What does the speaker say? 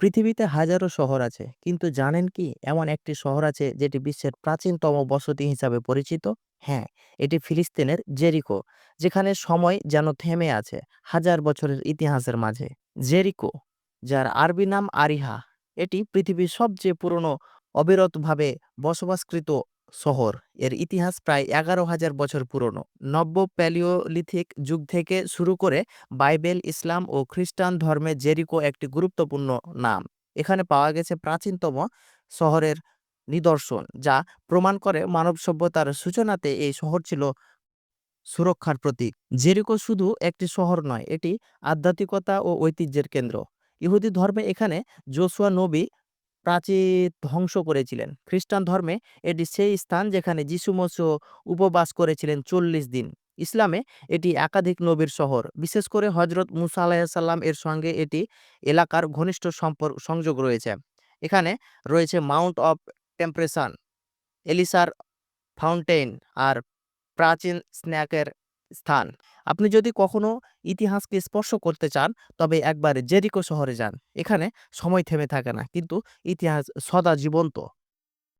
পৃথিবীতে হাজারো শহর আছে। কিন্তু জানেন কি? এমন একটি শহর আছে যেটি বিশ্বের প্রাচীনতম বসতি হিসাবে পরিচিত। হ্যাঁ এটি ফিলিস্তিনের জেরিকো, যেখানে সময় যেন থেমে আছে হাজার বছরের ইতিহাসের মাঝে। জেরিকো, যার আরবি নাম আরিহা, এটি পৃথিবীর সবচেয়ে পুরনো অবিরতভাবে বসবাসকৃত শহর। এর ইতিহাস প্রায় এগারো হাজার বছর পুরনো। নব্য প্যালিওলিথিক যুগ থেকে শুরু করে বাইবেল, ইসলাম ও খ্রিস্টান ধর্মে জেরিকো একটি গুরুত্বপূর্ণ নাম। এখানে পাওয়া গেছে প্রাচীনতম শহরের নিদর্শন, যা প্রমাণ করে মানব সভ্যতার সূচনাতে এই শহর ছিল সুরক্ষার প্রতীক। জেরিকো শুধু একটি শহর নয়, এটি আধ্যাত্মিকতা ও ঐতিহ্যের কেন্দ্র। ইহুদি ধর্মে এখানে জোসুয়া নবী প্রাচীর ধ্বংস করেছিলেন। খ্রিস্টান ধর্মে এটি সেই স্থান যেখানে যিশু মসিহ উপবাস করেছিলেন চল্লিশ দিন। ইসলামে এটি একাধিক নবীর শহর। বিশেষ করে হজরত মুসা আলাহিসাল্লাম এর সঙ্গে এটি এলাকার ঘনিষ্ঠ সম্পর্ক সংযোগ রয়েছে। এখানে রয়েছে মাউন্ট অফ টেম্পারেশন এলিসার ফাউন্টেন আর প্রাচীন স্ন্যাকের স্থান। আপনি যদি কখনো ইতিহাসকে স্পর্শ করতে চান, তবে একবার জেরিকো শহরে যান। এখানে সময় থেমে থাকে না। কিন্তু ইতিহাস সদা জীবন্ত।